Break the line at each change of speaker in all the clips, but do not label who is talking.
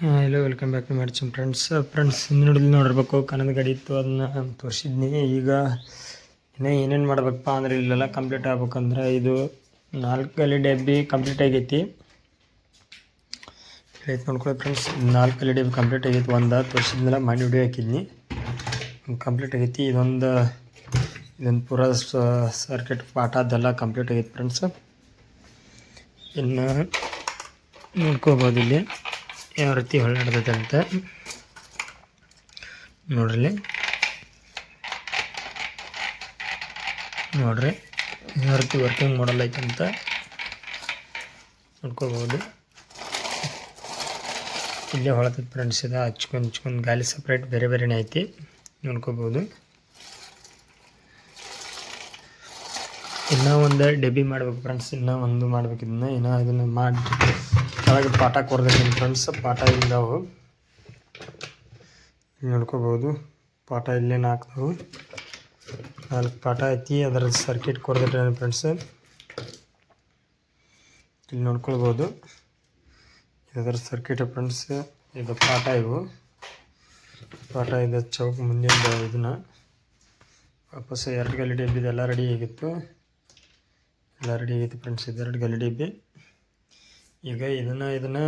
Hello welcome back to ಮ್ಯಾಡ್ಸಮ್ friends friends ನೋಡಿದ್ಲಿ ನೋಡಿರ್ಬೇಕು ಕನ್ನಡ ಗಾಡಿ ಇತ್ತು, ಅದನ್ನ ತೋರಿಸಿದ್ನಿ. ಈಗ ಇನ್ನೂ ಏನೇನು ಮಾಡ್ಬೇಕಪ್ಪ ಅಂದ್ರೆ ಇಲ್ಲೆಲ್ಲ ಕಂಪ್ಲೀಟ್ ಆಗ್ಬೇಕಂದ್ರೆ ಇದು ನಾಲ್ಕು ಎಲ್ ಇ ಡಿ ಕಂಪ್ಲೀಟ್ ಆಗೈತಿ ಐತೆ ನೋಡ್ಕೊಳ್ಳಿ ಫ್ರೆಂಡ್ಸ್ ನಾಲ್ಕು ಎಲ್ ಇ ಡಿ ಕಂಪ್ಲೀಟ್ ಆಗೈತಿ. ಒಂದು ತೋರಿಸಿದ್ನೆಲ್ಲ, ಮಾಡಿ ವಿಡಿಯೋ ಹಾಕಿದ್ನಿ. ಕಂಪ್ಲೀಟ್ ಆಗೈತಿ. ಇದೊಂದು ಇದೊಂದು ಪೂರ ಸರ್ಕಿಟ್ ಪಾಠ ಅದೆಲ್ಲ ಕಂಪ್ಲೀಟ್ ಆಗೈತಿ ಫ್ರೆಂಡ್ಸ್ ಇನ್ನು ನೋಡ್ಕೋಬೋದು ಇಲ್ಲಿ. ಯಾವ ರೀತಿ ಹೊಳ್ಳಾಡ್ತೈತೆ ಅಂತ ನೋಡ್ರಿ. ನೋಡ್ರಿ, ಯಾವ ರೀತಿ ವರ್ಕಿಂಗ್ ಮಾಡಲ್ ಐತೆ ಅಂತ ನೋಡ್ಕೋಬಹುದು ಇಲ್ಲೇ ಹೊಳತೈತೆ ಫ್ರೆಂಡ್ಸ್ ಇದೆ, ಹಚ್ಕೊಂಡು ಹಚ್ಕೊಂಡು ಗಾಲಿ ಸಪ್ರೇಟ್ ಬೇರೆ ಬೇರೆನೇ ಐತಿ ನೋಡ್ಕೋಬೋದು ಇನ್ನೂ ಒಂದು ಡೆಬ್ಬಿ ಮಾಡ್ಬೇಕು ಫ್ರೆಂಡ್ಸ್ ಇನ್ನೂ ಒಂದು ಮಾಡ್ಬೇಕು ಇದನ್ನ ಇನ್ನೂ ಇದನ್ನು ಮಾಡಿ ಕೆಳಗೆ ಪಾಠ ಕೊಡ್ತೀನಿ ಫ್ರೆಂಡ್ಸ್ ಪಾಠ ಇದ್ದಾವು ಇಲ್ಲಿ ನೋಡ್ಕೋಬೋದು ಪಾಠ ಇಲ್ಲೇ ನಾಲ್ಕು. ನಾಲ್ಕು ಪಾಠ ಐತಿ. ಅದರ ಸರ್ಕಿಟ್ ಕೊಡ್ದಿಟ್ಟಾನೆ ಫ್ರೆಂಡ್ಸ್ ಇಲ್ಲಿ ನೋಡ್ಕೊಳ್ಬೋದು. ಇದರ ಸರ್ಕಿಟ್ ಫ್ರೆಂಡ್ಸ್ ಇದು ಪಾಠ ಇವು. ಪಾಠ ಇದೆ ಚೌಕ್ ಮುಂದಿನ ಇದನ್ನ. ವಾಪಸ್ ಎರಡು ಗಲಿ ಡಬ್ಬಿ ಎಲ್ಲ ರೆಡಿ ಆಗಿತ್ತು. ಎಲ್ಲ ರೆಡಿ ಆಗಿತ್ತು ಫ್ರೆಂಡ್ಸ್ ಇದೆರಡು ಗಲಿ ಡಬ್ಬಿ. ಈಗ ಇದನ್ನು ಇದನ್ನು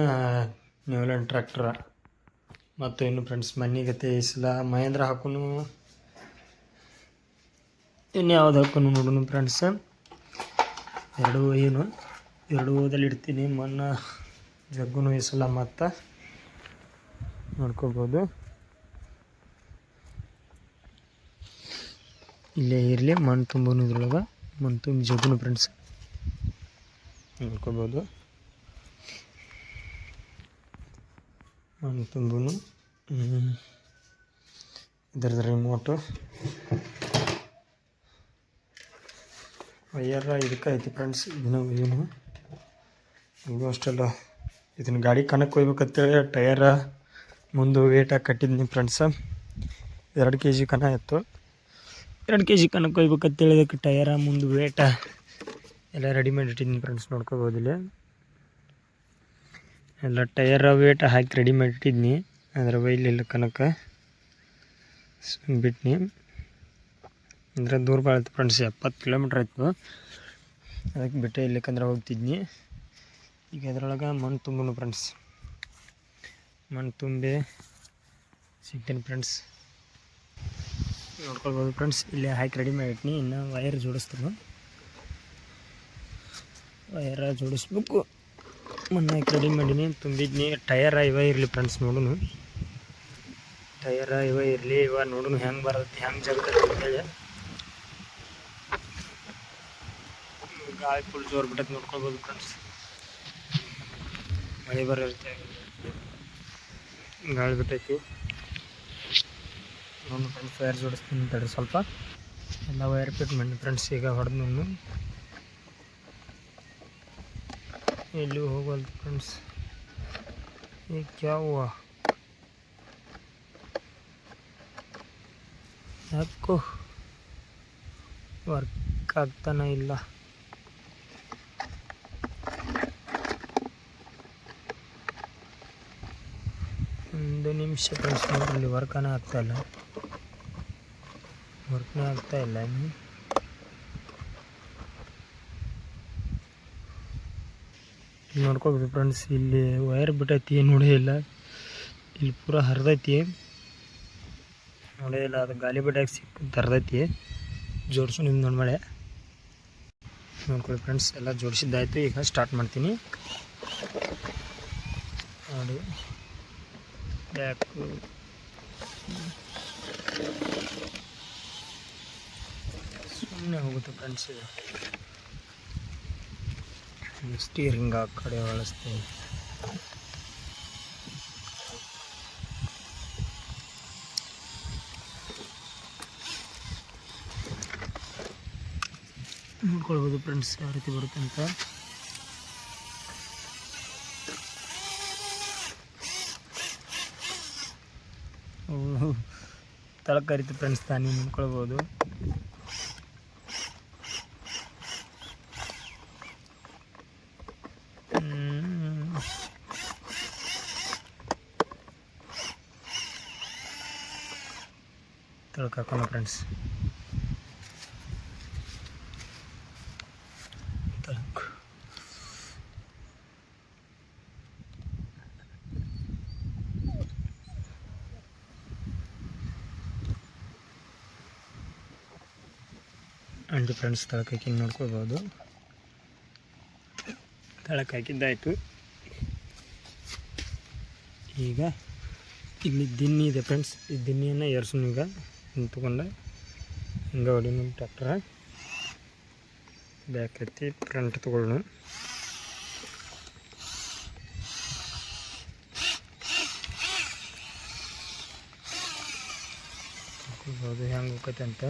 ನ್ಯೂಲ್ಯಾಂಡ್ ಟ್ರ್ಯಾಕ್ಟ್ರ ಮತ್ತು ಇನ್ನು ಫ್ರೆಂಡ್ಸ್ ಮನೆಗತೆ ಈ ಸಲ ಮಹೇಂದ್ರ ಹಾಕೂ ಇನ್ನು ಯಾವ್ದು ಹಾಕೋನು ನೋಡೋಣ ಫ್ರೆಂಡ್ಸ್ ಎರಡು ಏನು, ಎರಡು ಓದಲ್ಲಿ ಇಡ್ತೀನಿ. ಮಣ್ಣು ಜಗ್ಗುನು ಈ ಸಲ ಮತ್ತು ನೋಡ್ಕೋಬೋದು. ಇಲ್ಲೇ ಇರಲಿ, ಮಣ್ಣು ತುಂಬನು ಇದ್ರೊಳಗೆ, ಮಣ್ಣು ತುಂಬಿ ಜಗ್ಗುನು ಫ್ರೆಂಡ್ಸ್ ನೋಡ್ಕೋಬೋದು. ತುಂಬನು ಇದ್ರದ್ದು ರಿಮೋಟು ವೈಯರ್ ಇದಕ್ಕೆ ಐತಿ ಫ್ರೆಂಡ್ಸ್ ಇದನ್ನ ಏನು? ಇದು ಅಷ್ಟೆಲ್ಲ. ಇದನ್ನು ಗಾಡಿ ಕಣಕ್ಕೆ ಹೋಗ್ಬೇಕಂತೇಳಿ ಟಯರ ಮುಂದೆ ವೇಟಾಗಿ ಕಟ್ಟಿದ್ನಿ ಫ್ರೆಂಡ್ಸ ಎರಡು ಕೆ ಜಿ ಕಣ ಇತ್ತು. ಎರಡು ಕೆ ಜಿ ಕಣಕ್ಕೆ ಹೋಗ್ಬೇಕಂತೇಳಿ ಇದಕ್ಕೆ ಟಯರ ಮುಂದೆ ವೇಟ ಎಲ್ಲ ರೆಡಿಮೇಡ್ ಮಾಡಿ ಇಟ್ಟಿದ್ದೀನಿ ಫ್ರೆಂಡ್ಸ್ ನೋಡ್ಕೋಬೋದು ಇಲ್ಲಿ ಎಲ್ಲ ಟೈರ್ ವೇಟ್ ಹಾಕಿ ರೆಡಿ ಮಾಡಿಟ್ಟಿದ್ನಿ ಅದರ ಒಯ್ಲಿಲ್ಲ ಕನಕ ಬಿಟ್ನಿ ಅಂದರೆ ದೂರ ಭಾಳ ಆಯ್ತು ಫ್ರೆಂಡ್ಸ್ ಎಪ್ಪತ್ತು ಕಿಲೋಮೀಟ್ರ್ ಆಯ್ತು. ಅದಕ್ಕೆ ಬಿಟ್ಟೆ ಇಲ್ಲಕ್ಕಂದ್ರೆ ಹೋಗ್ತಿದ್ನಿ. ಈಗ ಅದ್ರೊಳಗೆ ಮಣ್ಣು ತುಂಬನು ಫ್ರೆಂಡ್ಸ್ ಮಣ್ಣು ತುಂಬಿ ಸಿಗ್ತೀನಿ ಫ್ರೆಂಡ್ಸ್ ನೋಡ್ಕೊಳ್ಬೋದು ಫ್ರೆಂಡ್ಸ್ ಇಲ್ಲೇ ಹಾಕಿ ರೆಡಿ ಮಾಡಿಟ್ನಿ ಇನ್ನು ವೈರ್ ಜೋಡಿಸ್ತೀನಿ. ವೈರ ಜೋಡಿಸ್ಬೇಕು. ಹಾಕಿ ರೆಡಿ ಮಾಡೀನಿ, ತುಂಬಿದ್ನಿ. ಟಯರ ಇವ ಇರಲಿ ಫ್ರೆಂಡ್ಸ್ ನೋಡುನು. ಟಯರ ಇವ ಇರಲಿ, ಇವ ನೋಡುನು, ಹೆಂಗೆ ಬರತ್ತೆ, ಹೆಂಗೆ ಜಗತ್ತೆ ಅಂತೇಳಿ ಗಾಳಿ ಫುಲ್ ಜೋರು ಬಿಟ್ಟೈತೆ ನೋಡ್ಕೊಳ್ಬೋದು ಫ್ರೆಂಡ್ಸ್ ಮಳೆ ಬರುತ್ತೆ. ಗಾಳಿ ಬಿಟ್ಟೈತಿ. ನೋಡೋಣ ಫ್ರೆಂಡ್ಸ್ ವೈರ್ ಜೋಡಿಸ್ತೀನಿ ತಡ್ರಿ ಸ್ವಲ್ಪ. ಎಲ್ಲ ವೈರ್ ಫಿಟ್ ಮಾಡಿ ಫ್ರೆಂಡ್ಸ್ ಈಗ ಹೊಡೆದು ಎಲ್ಲಿ ಹೋಗಲ್ದು ಫ್ರೆಂಡ್ಸ್ ಈಗ ಯಾವ ಯಾಕೋ ವರ್ಕ್ ಆಗ್ತಾನೆ ಇಲ್ಲ. ಒಂದು ನಿಮಿಷ ಫ್ರೆಂಡ್ಸ್ ನೋಡ್ರಿ ವರ್ಕನೇ ಆಗ್ತಾಯಿಲ್ಲ ವರ್ಕ್ನೇ ಆಗ್ತಾಯಿಲ್ಲ ಇನ್ನು ಇಲ್ಲಿ ನೋಡ್ಕೋಬೋದು ಫ್ರೆಂಡ್ಸ್ ಇಲ್ಲಿ ವೈರ್ ಬಿಟ್ಟೈತಿ, ನೋಡೇ ಇಲ್ಲ. ಇಲ್ಲಿ ಪೂರ ಹರಿದೈತಿ. ನೋಡೇ ಇಲ್ಲ, ಅದು ಗಾಲಿ ಬಿಟ್ಟಾಗ ಸಿಕ್ಕ ಹರಿದೈತಿ. ಜೋಡಿಸು ನಿಮ್ದು ನೋಡಿ ಮಳೆ. ನೋಡ್ಕೊಳ್ಳಿ ಫ್ರೆಂಡ್ಸ್ ಎಲ್ಲ ಜೋಡಿಸಿದ್ದಾಯಿತು. ಈಗ ಸ್ಟಾರ್ಟ್ ಮಾಡ್ತೀನಿ. ನೋಡಿ. ಬ್ಯಾಕು ಸುಮ್ಮನೆ ಹೋಗುತ್ತೆ ಫ್ರೆಂಡ್ಸ್ ಸ್ಟೀರಿಂಗ್ ಆ ಕಡೆ ಬಳಸ್ತೀನಿ. ನೋಡ್ಕೊಳ್ಬೋದು ಫ್ರೆಂಡ್ಸ್ ಯಾವ ರೀತಿ ಬರುತ್ತೆ ಅಂತ. ತಳಕರಿತು ಫ್ರೆಂಡ್ಸ್ ತಾನೇ ನೋಡ್ಕೊಳ್ಬೋದು. ಹಾಕೋಣ ಫ್ರೆಂಡ್ಸ್ ತಳಕ್ಕೆ ಅಂಡ್ ಫ್ರೆಂಡ್ಸ್ ತಳಕ್ಕೆ ಹಾಕಿ ನೋಡ್ಕೋಬೋದು. ತಳಕ್ಕೆ ಈಗ ಇಲ್ಲಿ ದಿನ್ನಿ ಇದೆ ಫ್ರೆಂಡ್ಸ್ ಈ ದಿನ್ನಿಯನ್ನು ಏರ್ಸೋಣ ಈಗ ನಿಂತ್ಕೊಂಡೆ. ಹಿಂಗೆ ಹೊಡಿನ ಟ್ಯಾಕ್ಟ್ರ ಬ್ಯಾಕ್ ಎತ್ತಿ ಫ್ರಂಟ್ ತೊಗೊಳ್ಳೋಣ ಅದು ಹೆಂಗೆ ಹೋಗತ್ತೆ ಅಂತ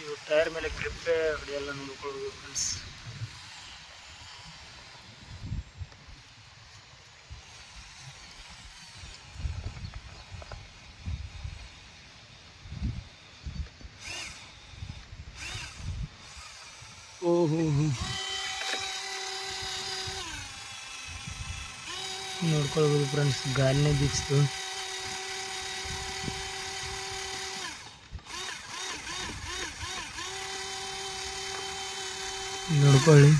ಇವು ಟೈರ್ ಮೇಲೆ ಗ್ರಿಪ್ ನೋಡ್ಕೊಳ್ಳೋದು ಫ್ರೆಂಡ್ಸ್ ಓಹೋ ನೋಡ್ಕೊಳ್ಬೋದು ಫ್ರೆಂಡ್ಸ್ ಗಾಲಿನೇ ಬೀಚ್ತು ಫ್ರೆಂಡ್ಸ್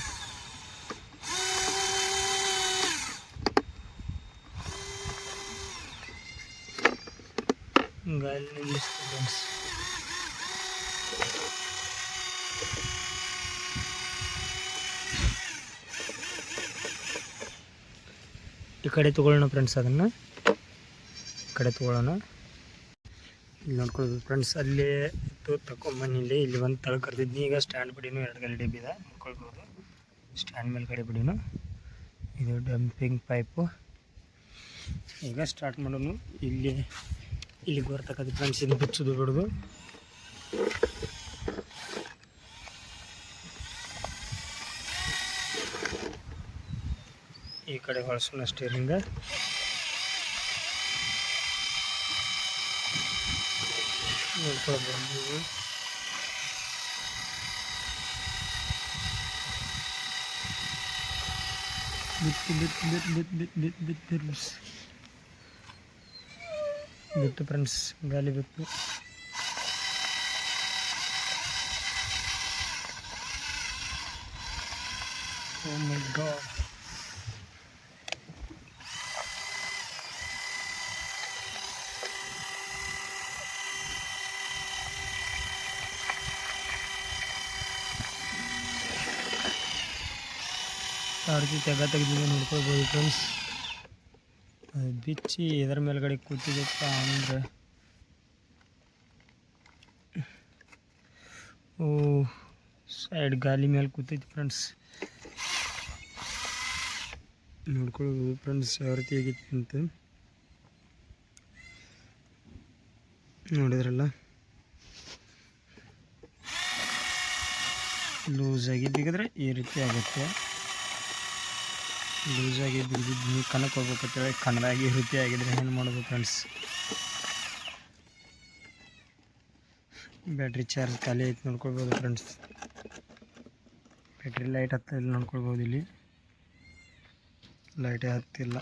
ಈ ಕಡೆ ತಗೊಳ್ಳೋಣ ಫ್ರೆಂಡ್ಸ್ ಅದನ್ನು. ಈ ಕಡೆ ತಗೊಳ್ಳೋಣ. ಇಲ್ಲಿ ನೋಡ್ಕೊಳ್ಬೋದು ಫ್ರೆಂಡ್ಸ್ ಅಲ್ಲಿ ಇತ್ತು, ತಗೊಂಬನ್ನಿ ಇಲ್ಲಿ. ಇಲ್ಲಿ ಒಂದು ತಳ ಕರೆದಿದ್ದೀನಿ ಈಗ ಸ್ಟ್ಯಾಂಡ್ ಬಿಡಿನೂ ಎರಡು ಗಲ್ಲಿ ಡಬ್ಬಿ ಇದೆ. ನೋಡ್ಕೊಳ್ಬೋದು ಸ್ಟ್ಯಾಂಡ್ ಮೇಲೆ ಕಡೆ ಬಿಡಿನು ಇದು ಡಂಪಿಂಗ್ ಪೈಪು. ಈಗ ಸ್ಟಾರ್ಟ್ ಮಾಡೋನು ಇಲ್ಲಿ ಇಲ್ಲಿ ಬರ್ತಕ್ಕಂಥ ಫ್ರೆಂಡ್ಸ್ ಇದು ಬಿಚ್ಚೋದು ಬಿಡೋದು. ಈ ಕಡೆ ಹೊಳಸೋಣ ಸ್ಟೇರಿಂಗ ನೋಡ್ಕೊಳ್ಬೋದು. Bit, bit, bit, bit, bit, bit, bit, friends. Dito friends, gali bit. Oh my god. ರೀತಿ ತೆಗ ತೆಗೆದಿದೆ, ನೋಡ್ಕೊಳ್ಬೋದು ಫ್ರೆಂಡ್ಸ್ ಬಿಚ್ಚಿ ಇದರ ಮೇಲ್ಗಡೆ ಕೂತಿದ್ದಪ್ಪ ಅಂದರೆ. ಓ ಸೈಡ್ ಗಾಲಿ ಮೇಲೆ ಕೂತೈತಿ ಫ್ರೆಂಡ್ಸ್ ನೋಡ್ಕೊಳ್ಬೋದು ಫ್ರೆಂಡ್ಸ್ ಯಾವ ರೀತಿ ಆಗಿತ್ತು ಅಂತ. ನೋಡಿದ್ರಲ್ಲ. ಲೂಸಾಗಿ ಬಿಗಿದ್ರೆ ಈ ರೀತಿ ಆಗುತ್ತೆ. ಲೂಸಾಗಿ ಬಿದ್ದಿದ್ದು ನೀವು ಕನಕ್ಕೆ ಹೋಗ್ಬೇಕಂತೇಳಿ ಕನ್ನಡಾಗಿ ವೃತ್ತಿ ಆಗಿದ್ರೆ ಏನು ಮಾಡೋದು ಫ್ರೆಂಡ್ಸ್ ಬ್ಯಾಟ್ರಿ ಚಾರ್ಜ್ ಖಾಲಿ ಐತೆ ನೋಡ್ಕೊಳ್ಬೋದು ಫ್ರೆಂಡ್ಸ್ ಬ್ಯಾಟ್ರಿ ಲೈಟ್ ಹತ್ತಿಲ್ಲ ನೋಡ್ಕೊಳ್ಬೋದು ಇಲ್ಲಿ. ಲೈಟೇ ಹತ್ತಿಲ್ಲ.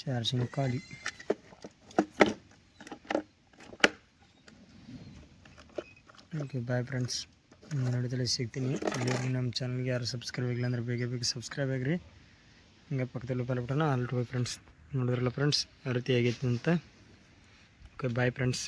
ಚಾರ್ಜಿಂಗ್ ಖಾಲಿ. ಓಕೆ ಬಾಯ್ ಫ್ರೆಂಡ್ಸ್ ನೋಡಿದಲ್ಲಿ ಸಿಗ್ತೀನಿ. ಇಲ್ಲಿವರೆಗೂ ನಮ್ಮ ಚಾನಲ್ಗೆ ಯಾರು ಸಬ್ಸ್ಕ್ರೈಬ್ ಆಗಿಲ್ಲ ಅಂದರೆ ಬೇಗ ಬೇಗ ಸಬ್ಸ್ಕ್ರೈಬ್ ಆಗಿರಿ. ಹಿಂಗೆ ಪಕ್ಕದಲ್ಲಿ ಬೆಲ್ ಆಲ್ಟ್ ಬೈ ಫ್ರೆಂಡ್ಸ್ ನೋಡಿದ್ರಲ್ಲ ಫ್ರೆಂಡ್ಸ್ ಯಾವ ರೀತಿ ಆಗೈತೆ ಅಂತ. Okay bye friends